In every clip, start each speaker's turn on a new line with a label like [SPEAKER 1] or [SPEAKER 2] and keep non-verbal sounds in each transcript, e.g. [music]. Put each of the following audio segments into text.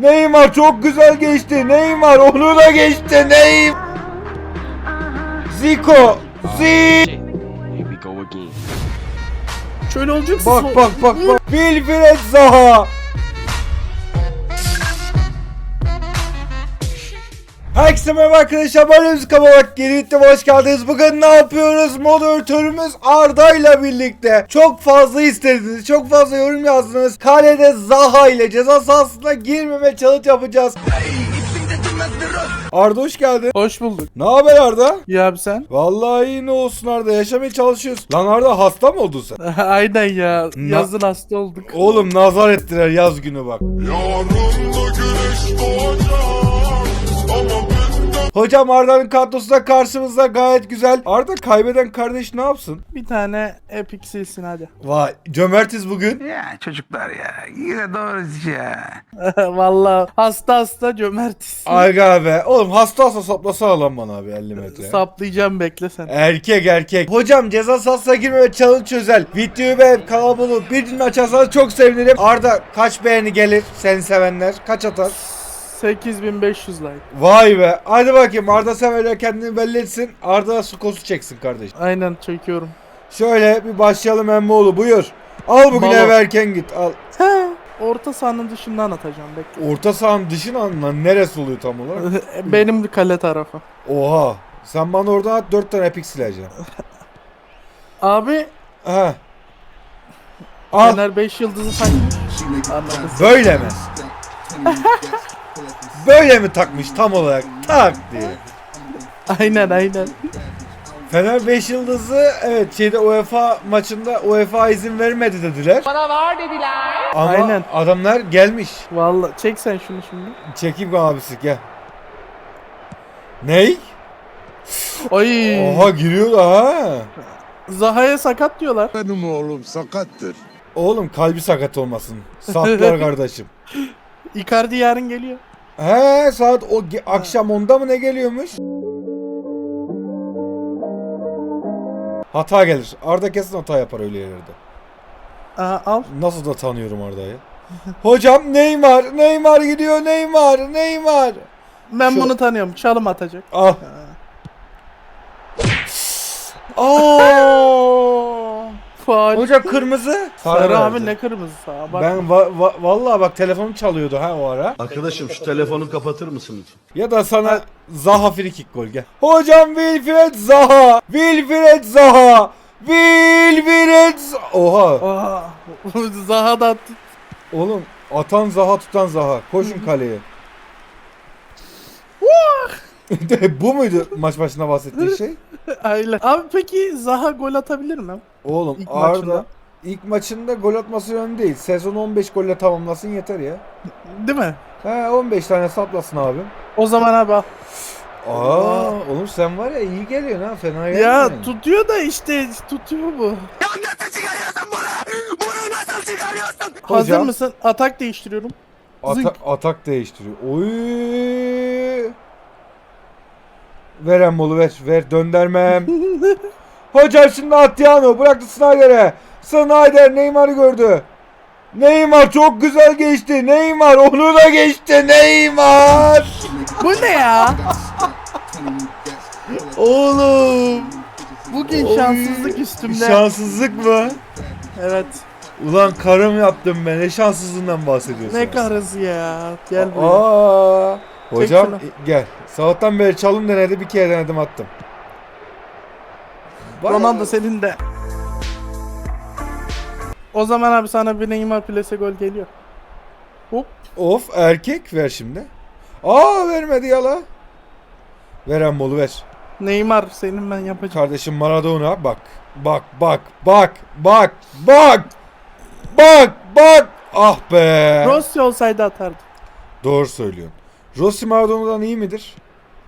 [SPEAKER 1] Neymar çok güzel geçti. Neymar onu da geçti. Neymar. Zico. Zi.
[SPEAKER 2] Şöyle olacak
[SPEAKER 1] Bak bak bak bak. Wilfried Zaha. Herkese merhaba arkadaşlar. Ben Kabalak. Geri gittim. Hoş geldiniz. Bugün ne yapıyoruz? Moderatörümüz Arda ile birlikte. Çok fazla istediniz. Çok fazla yorum yazdınız. Kalede Zaha ile ceza sahasına girmeme challenge yapacağız. Arda hoş geldin.
[SPEAKER 2] Hoş bulduk.
[SPEAKER 1] Ne haber Arda?
[SPEAKER 2] Ya abi sen?
[SPEAKER 1] Vallahi iyi ne olsun Arda. Yaşamaya çalışıyoruz. Lan Arda hasta mı oldun sen? [laughs]
[SPEAKER 2] Aynen ya.
[SPEAKER 1] Na-
[SPEAKER 2] Yazın hasta olduk.
[SPEAKER 1] Oğlum nazar ettiler yaz günü bak.
[SPEAKER 3] Yarın da güneş doğacak
[SPEAKER 1] Hocam Arda'nın kadrosu da karşımızda gayet güzel. Arda kaybeden kardeş ne yapsın?
[SPEAKER 2] Bir tane epic silsin hadi. [laughs]
[SPEAKER 1] Vay cömertiz bugün.
[SPEAKER 4] Ya çocuklar ya yine doğrusu ya. [laughs]
[SPEAKER 2] Vallahi hasta hasta cömertiz.
[SPEAKER 1] Aga be. Oğlum hasta hasta saplasa lan bana abi 50 metre.
[SPEAKER 2] Saplayacağım bekle sen.
[SPEAKER 1] Erkek erkek. Hocam ceza sahasına girme ve challenge çözel. Videoyu beğenip bulup bir dinle açarsanız çok sevinirim. Arda kaç beğeni gelir seni sevenler? Kaç atar?
[SPEAKER 2] 8500 like.
[SPEAKER 1] Vay be. Hadi bakayım Arda severler kendini belli etsin. Arda su kosu çeksin kardeş.
[SPEAKER 2] Aynen çekiyorum.
[SPEAKER 1] Şöyle bir başlayalım Emmoğlu buyur. Al bugün
[SPEAKER 2] Balo.
[SPEAKER 1] eve erken git al.
[SPEAKER 2] He, Orta sahanın dışından atacağım bekle.
[SPEAKER 1] Orta sahanın dışına lan neresi oluyor tam olarak? [laughs]
[SPEAKER 2] Benim kale tarafı.
[SPEAKER 1] Oha. Sen bana oradan at 4 tane epic sileceksin. [laughs]
[SPEAKER 2] Abi
[SPEAKER 1] Ha. Al.
[SPEAKER 2] Fener 5 yıldızı takmış.
[SPEAKER 1] Böyle mi? Böyle mi takmış tam olarak? Tak diye.
[SPEAKER 2] Aynen aynen.
[SPEAKER 1] Fener 5 yıldızı evet şeyde UEFA maçında UEFA izin vermedi dediler. Bana var dediler. Ama
[SPEAKER 2] Aynen.
[SPEAKER 1] adamlar gelmiş.
[SPEAKER 2] Vallahi çek sen şunu şimdi.
[SPEAKER 1] Çekeyim abisi gel. Ney?
[SPEAKER 2] Ay.
[SPEAKER 1] Oha giriyor da ha.
[SPEAKER 2] Zaha'ya sakat diyorlar.
[SPEAKER 3] benim oğlum sakattır.
[SPEAKER 1] Oğlum kalbi sakat olmasın. Sattılar [laughs] kardeşim.
[SPEAKER 2] Icardi yarın geliyor.
[SPEAKER 1] He saat o ge- akşam 10'da mı ne geliyormuş? Hata gelir. Arda kesin hata yapar öyle yerlerde.
[SPEAKER 2] Aa, al.
[SPEAKER 1] Nasıl da tanıyorum Arda'yı. [laughs] Hocam Neymar, Neymar gidiyor Neymar, Neymar.
[SPEAKER 2] Ben
[SPEAKER 1] Şu-
[SPEAKER 2] bunu tanıyorum. Çalım atacak.
[SPEAKER 1] Al. Aa!
[SPEAKER 2] Faal.
[SPEAKER 1] Hocam kırmızı.
[SPEAKER 2] Sarı abi
[SPEAKER 1] verdi.
[SPEAKER 2] ne kırmızısı. Bak.
[SPEAKER 1] Ben va- va- vallahi bak telefonum çalıyordu ha o ara.
[SPEAKER 5] Arkadaşım şu telefonu kapatır mısın lütfen?
[SPEAKER 1] Ya da sana Zaha free kick gol gel. Hocam Wilfried Zaha. Wilfried Zaha. Wilfried Z- Oha.
[SPEAKER 2] Aa, [laughs] Zaha da attı.
[SPEAKER 1] Oğlum atan Zaha tutan Zaha. Koşun kaleye. [laughs] Bu muydu maç başında bahsettiğin şey? [laughs]
[SPEAKER 2] Aynen. Abi peki Zaha gol atabilir mi?
[SPEAKER 1] Oğlum
[SPEAKER 2] İlk
[SPEAKER 1] Arda
[SPEAKER 2] maçında.
[SPEAKER 1] ilk maçında gol atması önemli değil. Sezon 15 golle tamamlasın yeter ya.
[SPEAKER 2] Değil mi?
[SPEAKER 1] He 15 tane saplasın abim.
[SPEAKER 2] O zaman abi al.
[SPEAKER 1] Aa, oğlum sen var ya iyi geliyorsun ha fena
[SPEAKER 2] Ya
[SPEAKER 1] gelmiyorsun.
[SPEAKER 2] tutuyor da işte tutuyor bu. Hazır
[SPEAKER 1] Hocam.
[SPEAKER 2] mısın? Atak değiştiriyorum.
[SPEAKER 1] Ata-
[SPEAKER 2] Zınk.
[SPEAKER 1] atak değiştiriyor. Oy. Ver Emmolu ver. Ver döndermem. [laughs] Hocam şimdi Atiano bıraktı Snyder'e. Snyder Neymar'ı gördü. Neymar çok güzel geçti. Neymar onu da geçti. Neymar.
[SPEAKER 2] bu ne ya?
[SPEAKER 1] Oğlum.
[SPEAKER 2] Bugün
[SPEAKER 1] Oy.
[SPEAKER 2] şanssızlık üstümde.
[SPEAKER 1] Şanssızlık mı?
[SPEAKER 2] Evet.
[SPEAKER 1] Ulan karım yaptım ben. Ne şanssızlığından bahsediyorsun?
[SPEAKER 2] Ne karısı ya. Gel buraya.
[SPEAKER 1] Aa, hocam gel. Sabahtan beri çalım denedi bir kere denedim attım. Bayağı-
[SPEAKER 2] Ronaldo senin de. O zaman abi sana bir Neymar plase gol geliyor. Hop.
[SPEAKER 1] Of erkek ver şimdi. Aa vermedi yala. Ver Embolu ver.
[SPEAKER 2] Neymar senin ben yapacağım.
[SPEAKER 1] Kardeşim Maradona bak. Bak bak bak bak bak. Bak bak. Ah be.
[SPEAKER 2] Rossi olsaydı atardı.
[SPEAKER 1] Doğru söylüyorsun. Rossi Maradona'dan iyi midir?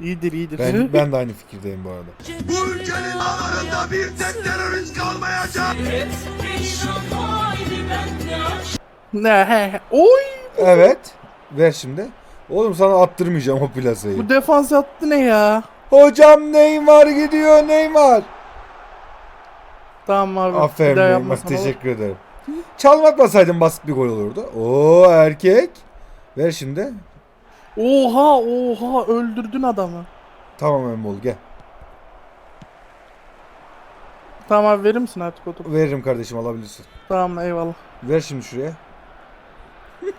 [SPEAKER 2] İyidir iyidir.
[SPEAKER 1] Ben [laughs] ben de aynı fikirdeyim bu arada.
[SPEAKER 3] Bu ülkenin ağlarında bir tek terörist kalmayacak.
[SPEAKER 2] ne he he. Oy.
[SPEAKER 1] Evet. Ver şimdi. Oğlum sana attırmayacağım o plasayı.
[SPEAKER 2] Bu defans attı ne ya?
[SPEAKER 1] Hocam Neymar gidiyor Neymar.
[SPEAKER 2] Tamam abi.
[SPEAKER 1] Aferin
[SPEAKER 2] bir daha
[SPEAKER 1] Neymar teşekkür ederim. Çalım atmasaydın basit bir gol olurdu. Oo erkek. Ver şimdi.
[SPEAKER 2] Oha oha öldürdün adamı.
[SPEAKER 1] Tamam Embol gel.
[SPEAKER 2] Tamam abi verir misin artık o topu?
[SPEAKER 1] Veririm kardeşim alabilirsin.
[SPEAKER 2] Tamam eyvallah.
[SPEAKER 1] Ver şimdi şuraya. [laughs]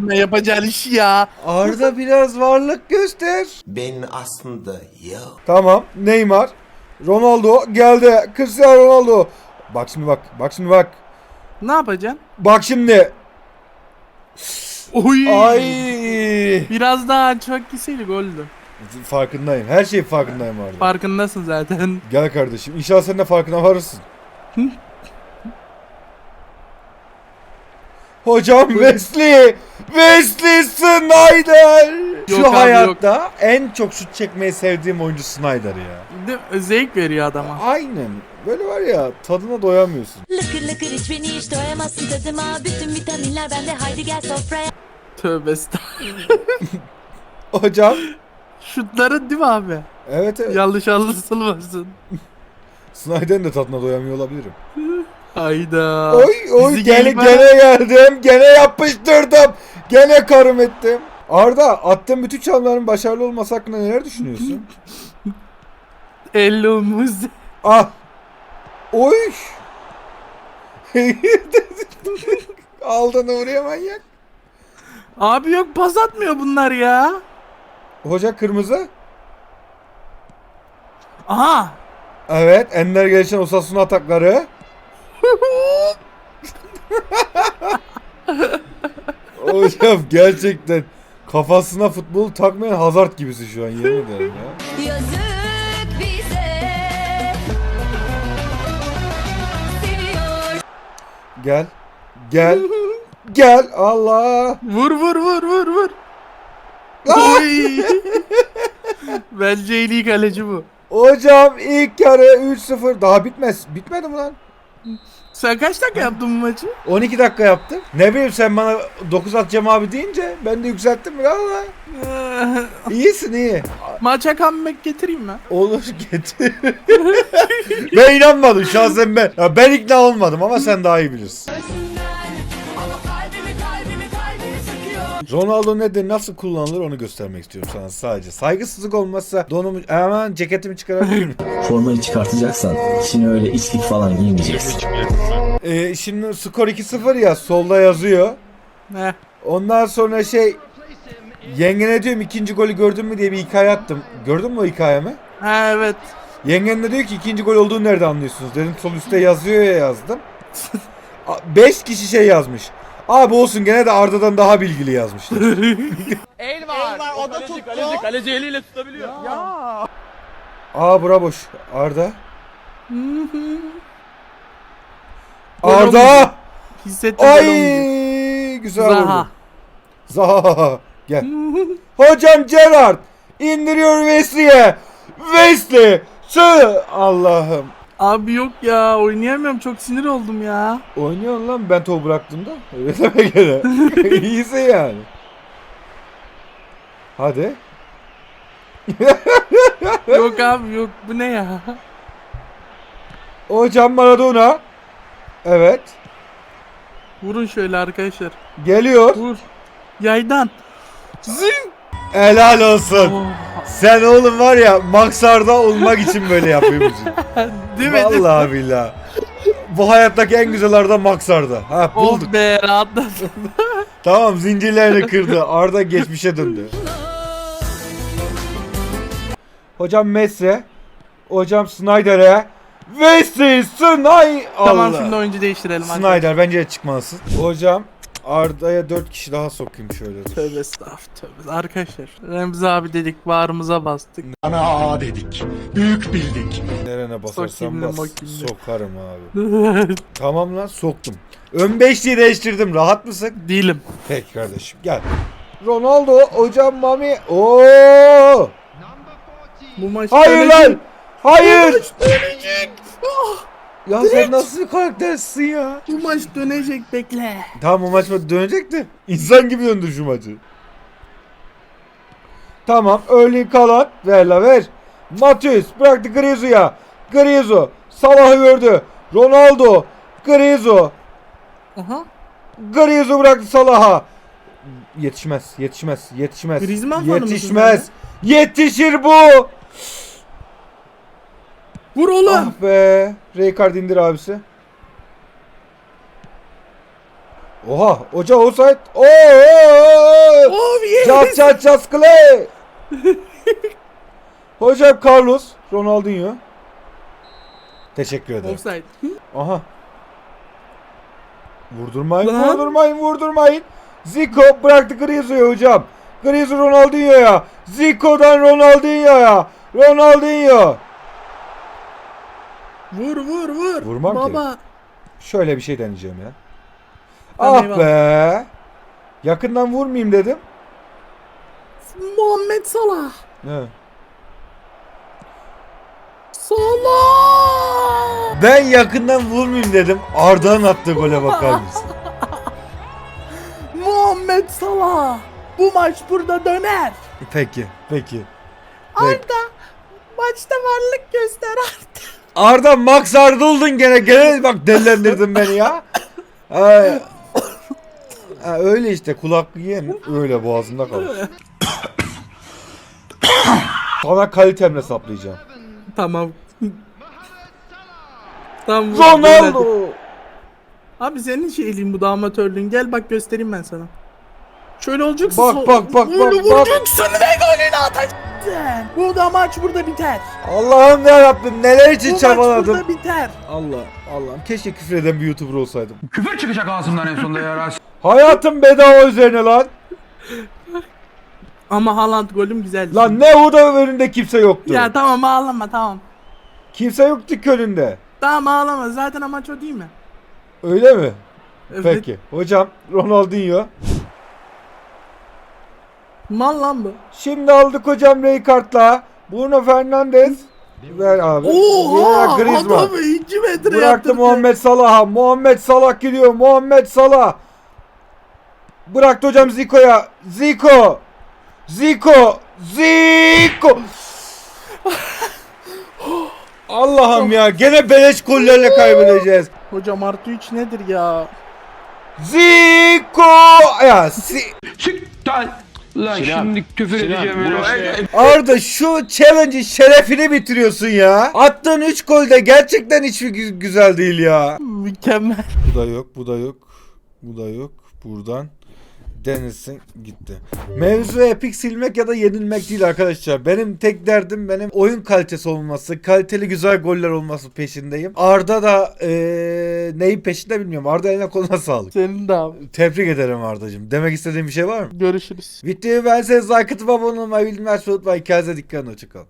[SPEAKER 2] Ne yapacağın iş ya?
[SPEAKER 1] Arda biraz varlık göster.
[SPEAKER 3] Ben aslında ya.
[SPEAKER 1] Tamam. Neymar. Ronaldo geldi. Cristiano Ronaldo. Bak şimdi bak. Bak şimdi bak.
[SPEAKER 2] Ne yapacaksın?
[SPEAKER 1] Bak şimdi.
[SPEAKER 2] Oy.
[SPEAKER 1] Ay.
[SPEAKER 2] Biraz daha çok gitseydi goldü.
[SPEAKER 1] Farkındayım. Her şey farkındayım Arda.
[SPEAKER 2] Farkındasın zaten.
[SPEAKER 1] Gel kardeşim. İnşallah sen de farkına varırsın. [laughs] Hocam Wesley. Wesley Snyder. Şu
[SPEAKER 2] Yok abi,
[SPEAKER 1] hayatta en çok şut çekmeyi sevdiğim oyuncu Snyder ya.
[SPEAKER 2] Zevk veriyor adama.
[SPEAKER 1] Aynen. Böyle var ya tadına doyamıyorsun.
[SPEAKER 6] Lıkır lıkır iç beni hiç doyamazsın tadıma Bütün vitaminler bende haydi gel sofraya
[SPEAKER 2] Tövbe. [laughs]
[SPEAKER 1] Hocam.
[SPEAKER 2] Şutların değil mi abi?
[SPEAKER 1] Evet evet.
[SPEAKER 2] Yanlış anlaşılmasın.
[SPEAKER 1] Snyder'in de tadına doyamıyor olabilirim.
[SPEAKER 2] Hayda.
[SPEAKER 1] Oy oy
[SPEAKER 2] Bizi
[SPEAKER 1] gene, gene geldim. Gene yapıştırdım. Gene karım ettim. Arda attığın bütün çalımların başarılı olması hakkında neler düşünüyorsun? [laughs]
[SPEAKER 2] Ellumuz.
[SPEAKER 1] ah. Oy. [laughs] Aldın oraya manyak.
[SPEAKER 2] Abi yok pas atmıyor bunlar ya.
[SPEAKER 1] Hoca kırmızı.
[SPEAKER 2] Aha.
[SPEAKER 1] Evet. Ender gelişen Osasuna atakları. [laughs] Hocam gerçekten kafasına futbol takmayan Hazard gibisin şu an yemin ederim ya.
[SPEAKER 6] Yazık bize Seviyor
[SPEAKER 1] Gel. Gel. Gel. Allah.
[SPEAKER 2] Vur vur vur vur vur. Oy. [laughs] Bence en iyi kaleci bu.
[SPEAKER 1] Hocam ilk yarı 3-0. Daha bitmez. Bitmedi mi lan?
[SPEAKER 2] Sen kaç dakika yaptın bu maçı?
[SPEAKER 1] 12 dakika yaptım. Ne bileyim sen bana 9 atacağım abi deyince ben de yükselttim valla. [laughs] İyisin iyi.
[SPEAKER 2] Maça comeback getireyim mi?
[SPEAKER 1] Olur getir. [laughs] ben inanmadım şahsen ben. Ya ben ikna olmadım ama sen daha iyi bilirsin. Ronaldo nedir nasıl kullanılır onu göstermek istiyorum sana sadece. Saygısızlık olmazsa donumu hemen ceketimi çıkarabilir miyim? [laughs]
[SPEAKER 7] Formayı çıkartacaksan içine öyle içlik falan giymeyeceksin.
[SPEAKER 1] Ee, şimdi skor 2-0 ya solda yazıyor.
[SPEAKER 2] Heh.
[SPEAKER 1] Ondan sonra şey Yengene diyorum ikinci golü gördün mü diye bir hikaye attım. Gördün mü o hikayemi?
[SPEAKER 2] Ha evet.
[SPEAKER 1] Yengen de diyor ki ikinci gol olduğunu nerede anlıyorsunuz? Dedim sol üstte yazıyor ya yazdım. [laughs] 5 kişi şey yazmış. Abi olsun gene de Arda'dan daha bilgili yazmışlar. Aa bura boş. Arda. Arda.
[SPEAKER 2] Hissettim.
[SPEAKER 1] Ay güzel
[SPEAKER 2] Zaha.
[SPEAKER 1] oldu. Zaha. Gel. Hocam Gerard indiriyor Wesley'e. Wesley. Allah'ım.
[SPEAKER 2] Abi yok ya oynayamıyorum çok sinir oldum ya.
[SPEAKER 1] Oynuyorsun lan ben topu bıraktığımda. [laughs] Öyle deme gene. [laughs] İyisin yani. Hadi. [laughs]
[SPEAKER 2] Yok abi yok bu ne ya?
[SPEAKER 1] Hocam Maradona. Evet.
[SPEAKER 2] Vurun şöyle arkadaşlar.
[SPEAKER 1] Geliyor.
[SPEAKER 2] Vur. Yaydan. Zing.
[SPEAKER 1] Helal olsun.
[SPEAKER 2] Oh.
[SPEAKER 1] Sen oğlum var ya Maksar'da olmak için böyle yapıyormuşsun. [laughs]
[SPEAKER 2] Değil mi?
[SPEAKER 1] Vallahi billahi. Bu hayattaki en güzel Arda Maksar'da. Ha bulduk.
[SPEAKER 2] Oh be rahatladım. [laughs]
[SPEAKER 1] Tamam zincirlerini kırdı. Arda geçmişe döndü. Hocam Messi. Hocam Snyder'e. Wesley Snyder.
[SPEAKER 2] tamam şimdi oyuncu değiştirelim.
[SPEAKER 1] Snyder bence çıkmalısın. Hocam Arda'ya 4 kişi daha sokayım şöyle. dur.
[SPEAKER 2] Tövbe estağfurullah tövbe. Arkadaşlar Remzi abi dedik bağrımıza bastık.
[SPEAKER 3] Ana ağa dedik. Büyük bildik.
[SPEAKER 1] Nerene basarsan
[SPEAKER 2] Sokayım
[SPEAKER 1] bas.
[SPEAKER 2] bakayım da.
[SPEAKER 1] Sokarım abi. [laughs] tamam lan soktum. Ön beşliği değiştirdim. Rahat mısın?
[SPEAKER 2] Değilim.
[SPEAKER 1] Peki kardeşim gel. Ronaldo hocam Mami. Oo!
[SPEAKER 2] Bu maç
[SPEAKER 1] Hayır
[SPEAKER 2] dönecek.
[SPEAKER 1] lan! Hayır! Ya sen nasıl bir karaktersin ya?
[SPEAKER 2] Bu maç dönecek bekle.
[SPEAKER 1] Tamam o maç dönecek de insan gibi döndür şu maçı. Tamam Erling Haaland ver la ver. Matius bıraktı Griezou'ya. Griezou Salah'ı gördü. Ronaldo Griezou
[SPEAKER 2] Aha.
[SPEAKER 1] Griezou bıraktı Salah'a. Yetişmez, yetişmez, yetişmez.
[SPEAKER 2] Griezmann
[SPEAKER 1] Yetişmez. Yetişir bu.
[SPEAKER 2] Vur oğlum.
[SPEAKER 1] Ah be. Rijkaard indir abisi. Oha, hoca offside. Oo!
[SPEAKER 2] Oh yes.
[SPEAKER 1] Çat çat çat Clay. [laughs] Hocam Carlos, Ronaldinho. Teşekkür ederim.
[SPEAKER 2] Offside.
[SPEAKER 1] Aha. Vurdurmayın,
[SPEAKER 2] Lan.
[SPEAKER 1] vurdurmayın, vurdurmayın. Zico bıraktı Griezmann'ı hocam. Griezmann Ronaldinho'ya. Zico'dan Ronaldinho'ya. Ronaldinho.
[SPEAKER 2] Vur vur vur.
[SPEAKER 1] Vurmam ki.
[SPEAKER 2] Baba.
[SPEAKER 1] Şöyle bir şey deneyeceğim ya.
[SPEAKER 2] Tamam,
[SPEAKER 1] ah
[SPEAKER 2] eyvallah.
[SPEAKER 1] be. Yakından vurmayayım dedim.
[SPEAKER 2] Muhammed Salah.
[SPEAKER 1] He.
[SPEAKER 2] Salah.
[SPEAKER 1] Ben yakından vurmayayım dedim. Arda'nın attığı gole bakar mısın? [laughs]
[SPEAKER 2] Muhammed Salah. Bu maç burada döner.
[SPEAKER 1] Peki, peki.
[SPEAKER 2] Arda. Maçta varlık göster Arda.
[SPEAKER 1] Arda Max Arda oldun gene. Gene bak delilendirdin beni ya. Ay. Ha, öyle işte kulak yiyen öyle boğazında kalır. Sana kalitemle saplayacağım.
[SPEAKER 2] Tamam. Tamam. vur, döner.
[SPEAKER 1] Ronaldo.
[SPEAKER 2] Abi senin şeyliğin bu da amatörlüğün. Gel bak göstereyim ben sana. Şöyle olacaksın.
[SPEAKER 1] Bak, bak, bak, bak, bak.
[SPEAKER 2] vuracaksın ve golünü atacaksın. Bu da maç burada biter.
[SPEAKER 1] Allah'ım ya Rabbim neler için
[SPEAKER 2] Bu maç
[SPEAKER 1] çabaladım.
[SPEAKER 2] burada biter.
[SPEAKER 1] Allah Allah'ım keşke küfür eden bir YouTuber olsaydım.
[SPEAKER 4] Küfür çıkacak ağzımdan en sonunda ya. [laughs]
[SPEAKER 1] Hayatım bedava üzerine lan.
[SPEAKER 2] Ama Haaland golüm güzeldi.
[SPEAKER 1] Lan ne o da önünde kimse yoktu.
[SPEAKER 2] Ya tamam ağlama tamam.
[SPEAKER 1] Kimse yoktu ki önünde.
[SPEAKER 2] Tamam ağlama zaten amaç o değil mi?
[SPEAKER 1] Öyle mi?
[SPEAKER 2] Evet.
[SPEAKER 1] Peki. Hocam Ronaldinho.
[SPEAKER 2] Mal lan bu.
[SPEAKER 1] Şimdi aldık hocam Rijkaard'la. Bruno Fernandes. Ver abi.
[SPEAKER 2] Oha!
[SPEAKER 1] Ya Griezmann.
[SPEAKER 2] Adamı 2 metre
[SPEAKER 1] Bıraktı
[SPEAKER 2] yaptırdı.
[SPEAKER 1] Muhammed Salah'a. Muhammed Salah gidiyor. Muhammed Salah. Bıraktı hocam Zico'ya. Zico. Zico. Zico. Allah'ım ya gene beleş gollerle kaybedeceğiz.
[SPEAKER 2] Hocam artı 3 nedir ya?
[SPEAKER 1] Zico. Ya si
[SPEAKER 4] Çık lan. Lan şimdi küfür edeceğim öyle.
[SPEAKER 1] Arda şu challenge'in şerefini bitiriyorsun ya. Attığın 3 gol de gerçekten hiç gü- güzel değil ya.
[SPEAKER 2] Mükemmel.
[SPEAKER 1] Bu da yok, bu da yok. Bu da yok. Buradan denilsin gitti. Mevzu epik silmek ya da yenilmek değil arkadaşlar. Benim tek derdim benim oyun kalitesi olması, kaliteli güzel goller olması peşindeyim. Arda da eee neyin peşinde bilmiyorum. Arda eline koluna [laughs] sağlık.
[SPEAKER 2] Senin de abi.
[SPEAKER 1] Tebrik ederim Arda'cığım. Demek istediğin bir şey var mı?
[SPEAKER 2] Görüşürüz.
[SPEAKER 1] Videoyu beğenseniz like atıp abone olmayı bilmezse unutmayın. Kendinize dikkat edin. Hoşçakalın.